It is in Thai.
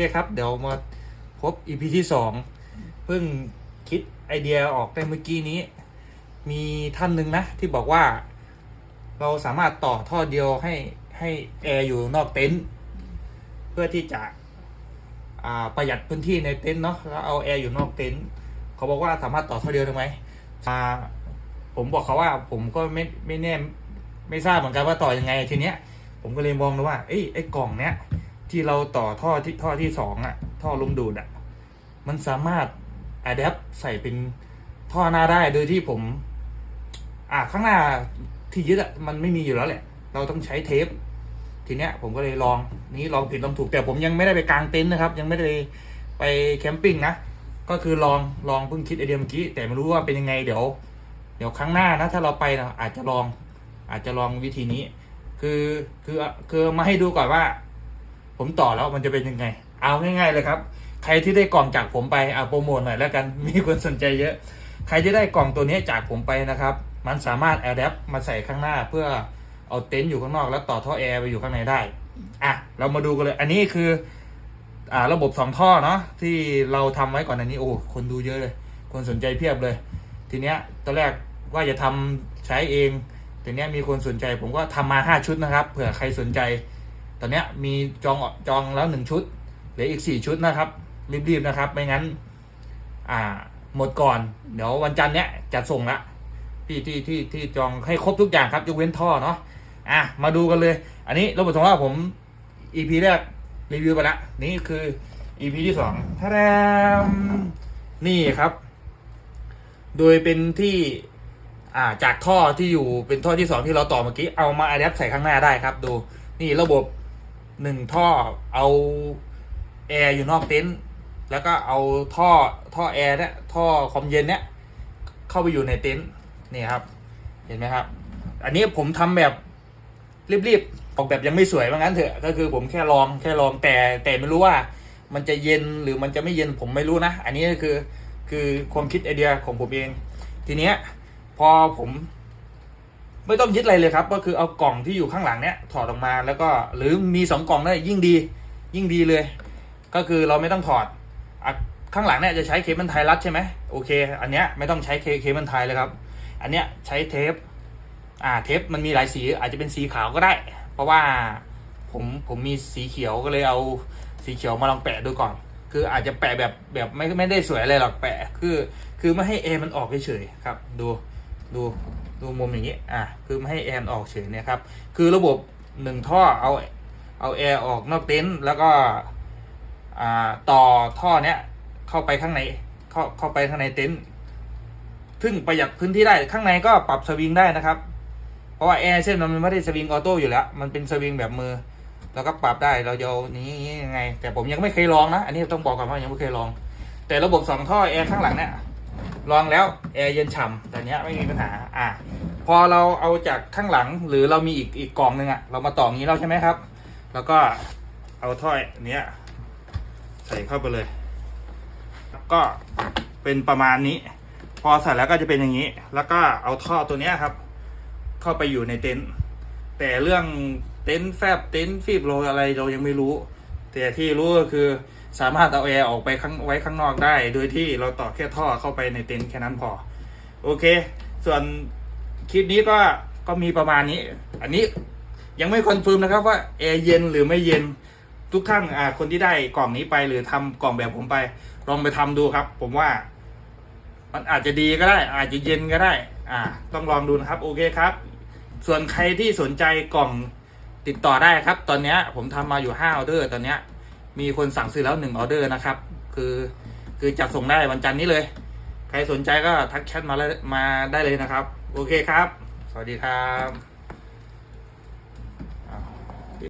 เคครับ เดี๋ยวมาพบ EP ที่สองเพิ่งคิดไอเดียออกได้เมื่อกี้นี้ มีท่านหนึ่งนะ ที่บอกว่า เราสามารถต่อท่อเดียวให้ให้แอร์อยู่นอกเต็นท์เพื่อที่จะประหยัดพื้นที่ในเต็นท์เนาะแล้วเอาแอร์อยู่นอกเต็นท์เขาบอกว่าสามารถต่อท่อเดียวได้ไหมผมบอกเขาว่าผมก็ไม่ไม่แน่ไม่ทราบเหมือนกันว่าต่อยังไงทีเนี้ย ผมก็เลยมองดูว่าเอ้ไอ้กล่องเนี้ย ที่เราต่อท่อที่ท่อที่สองอะท่อลมดูดอะมันสามารถอัดแอปใส่เป็นท่อหน้าได้โดยที่ผม อ่าข้างหน้าที่ยึดอะมันไม่มีอยู่แล้วแหละ เราต้องใช้เทป ทีเนี้ยผมก็เลยลองนี้ลองผิดลองถูกแต่ผมยังไม่ได้ไปกางเต็นท์นะครับ ยังไม่ได้ไปแคมปิ้งนะก็คือลองลองเพิ่งคิดไอเดียเมื่อกี้แต่ไม่รู้ว่าเป็นยังไงเดี๋ยว เดี๋ยวครั้งหน้านะ ถ้าเราไปนะอาจจะลองอาจจะลองวิธีนี้ คือคือคือมาให้ดูก่อนว่า ผมต่อแล้วมันจะเป็นยังไง เอาง่ายๆเลยครับ ใครที่ได้กล่องจากผมไปเอะโปรโมทหน่อยแล้วกันมีคนสนใจเยอะ ใครที่ได้กล่องตัวนี้จากผมไปนะครับ มันสามารถแอดแอปมาใส่ข้างหน้าเพื่อเอาเต็นท์อยู่ข้างนอกแล้วต่อท่อแอร์ไปอยู่ข้างในได้อะเรามาดูกันเลย อันนี้คืออ่าระบบสองท่อเนาะที่เราทำไว้ก่อนอันนี้โอ้คนดูเยอะเลย คนสนใจเพียบเลย ทีเนี้ยตอนแรกว่าจะทำใช้เองทีเนี้ยมีคนสนใจผมก็ทำมาห้าชุดนะครับ เผื่อใครสนใจ ตอนนี้มีจองจองแล้วหนึ่งชุดเหลืออีกสี่ชุดนะครับ รีบๆนะครับ ไม่งั้น อ่า หมดก่อน เดี๋ยววันจันทร์เนี้ยจะส่งละที่ที่ที่ที่จองให้ครบทุกอย่างครับยกเว้นท่อเนาะอะมาดูกันเลย อันนี้ระบบของเราผม EP แรกรีวิวไปละนี่คือ EP ที่สองท่าแรมนี่ครับ โดยเป็นที่อ่าจากท่อที่อยู่เป็นท่อที่สองที่เราต่อเมื่อกี้เอามาอัดแอปใส่ข้างหน้าได้ครับ ดูนี่ระบบ หนึ่งท่อเอาแอร์อยู่นอกเต็นท์แล้วก็เอาท่อท่อแอร์เนี่ยท่อความเย็นเนี่ยเข้าไปอยู่ในเต็นท์นี่ครับ เห็นไหมครับ อันนี้ผมทำแบบรีบๆออกแบบยังไม่สวยว่างั้นเถอะก็คือผมแค่ลองแค่ลองแต่แต่ไม่รู้ว่า มันจะเย็นหรือมันจะไม่เย็นผมไม่รู้นะ อันนี้ก็คือคือความคิดไอเดียของผมเอง ทีเนี้ยพอผม ไม่ต้องยึดอะไรเลยครับ ก็คือเอากล่องที่อยู่ข้างหลังเนี้ยถอดออกมาแล้วก็หรือมีสองกล่องได้ยิ่งดี ยิ่งดีเลย ก็คือเราไม่ต้องถอดอข้างหลังเนี่ยจะใช้เคเบิลไทยรัดใช่ไหมโอเค อันเนี้ยไม่ต้องใช้เคเคเบิลไทยเลยครับ อันเนี้ยใช้เทปอ่าเทปมันมีหลายสีอาจจะเป็นสีขาวก็ได้ เพราะว่าผมผมมีสีเขียวก็เลยเอาสีเขียวมาลองแปะดูก่อน คืออาจจะแปะแบบแบบไม่ไม่ได้สวยอะไรหรอกแปะ คือ คือไม่ให้แอมันออกเฉยๆครับ ดูดู ดูมุมอย่างนี้อะคือไม่ให้แอร์ออกเฉยเนี่ยครับคือระบบหนึ่งท่อเอาเอาแอร์ออกนอกเต็นท์แล้วก็อ่าต่อท่อเนี้ยเข้าไปข้างในเข้าเข้าไปข้างในเต็นท์ซึ่งประหยัดพื้นที่ได้ข้างในก็ปรับสวิงได้นะครับ เพราะว่าแอร์เส้นมันไม่ได้สวิงออโต้อยู่แล้ว มันเป็นสวิงแบบมือเราก็ปรับได้เราจะเอานี้ยังไง แต่ผมยังไม่เคยลองนะ อันนี้ต้องบอกก่อนว่ายังไม่เคยลอง แต่ระบบสองท่อแอร์ข้างหลังเนี่ย ลองแล้วแอร์เย็นฉ่ำแต่เนี้ยไม่มีปัญหาอะพอเราเอาจากข้างหลังหรือเรามีอีกอีกกล่องหนึ่งอะเรามาต่ออย่างนี้แล้วใช่ไหมครับ แล้วก็เอาท่อเนี้ยใส่เข้าไปเลย ก็เป็นประมาณนี้ พอใส่แล้วก็จะเป็นอย่างนี้ แล้วก็เอาท่อตัวเนี้ยครับ เข้าไปอยู่ในเต็นท์แต่เรื่องเต็นท์แฟบเต็นท์ฟีบโรอะไรเรายังไม่รู้ แต่ที่รู้ก็คือ สามารถเอาแอร์ออกไปข้างไว้ข้างนอกได้ โดยที่เราต่อแค่ท่อเข้าไปในเต็นท์แค่นั้นพอ โอเค ส่วนคลิปนี้ก็ก็มีประมาณนี้ อันนี้ยังไม่คอนเฟิร์มนะครับว่าแอร์เย็นหรือไม่เย็นทุกท่านอ่าคนที่ได้กล่องนี้ไปหรือทำกล่องแบบผมไป ลองไปทำดูครับ ผมว่า มันอาจจะดีก็ได้ อาจจะเย็นก็ได้ อ่า ต้องลองดูนะครับ โอเคครับ ส่วนใครที่สนใจกล่องติดต่อได้ครับ ตอนนี้ผมทำมาอยู่ห้าออเดอร์ตอนนี้ มีคนสั่งซื้อแล้วหนึ่งออเดอร์นะครับ คือคือจัดส่งได้วันจันทร์นี้เลย ใครสนใจก็ทักแชทมาแลมาได้เลยนะครับ โอเคครับ สวัสดีครับ